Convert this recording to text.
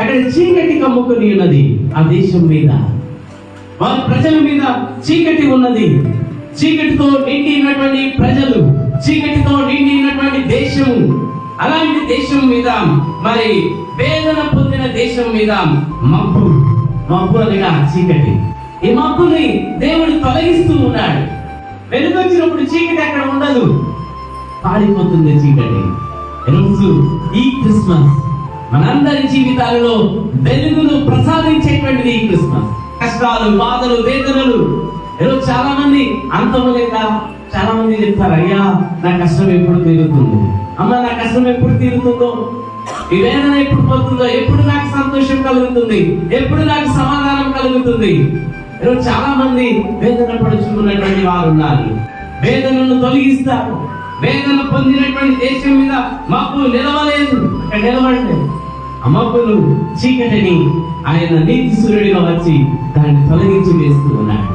అక్కడ చీకటి కమ్ముకొని ఉన్నది ఆ దేశం మీద. వాళ్ళ ప్రజల మీద చీకటి ఉన్నది. చీకటితో నిండి ఉన్నటువంటి ప్రజలు చీకటితో నిండి ఉన్నటువంటి దేశము. అలాంటి దేశం మీద మరి వేదన పొందిన దేశం మీద మబ్బు మబ్బు అనగా చీకటి. ఈ మబ్బుని దేవుడు తొలగిస్తూ ఉన్నాడు. వెలుగొచ్చినప్పుడు చీకటి అక్కడ ఉండదు. పారిపోతుంది చీకటి. రోజు ఈ క్రిస్మస్ మనందరి జీవితాలలో వెలుగును ప్రసాదించేటువంటిది ఈ క్రిస్మస్. కష్టాలు బాధలు వేదనలు. ఈరోజు చాలా మంది అంతము లేక చాలా మంది చెప్తారు అయ్యా నా కష్టం ఎప్పుడు తీరుతుంది. అమ్మ నా కష్టం ఎప్పుడు తీరుతుందో? ఈ వేదన ఎప్పుడు పోతుందో? ఎప్పుడు నాకు సంతోషం కలుగుతుంది? ఎప్పుడు నాకు సమాధానం కలుగుతుంది? ఈరోజు చాలా మంది వేదన పడుచుకున్నటువంటి వారు ఉన్నారు. వేదనను తొలగిస్తారు. వేదన పొందినటువంటి దేశం మీద మాకు నిలవలేదు. అక్కడ నిలబడలేదు. ఆ చీకటిని ఆయన నీతి సూర్యుడిగా వచ్చి దాన్ని తొలగించి వేస్తూ ఉన్నాడు.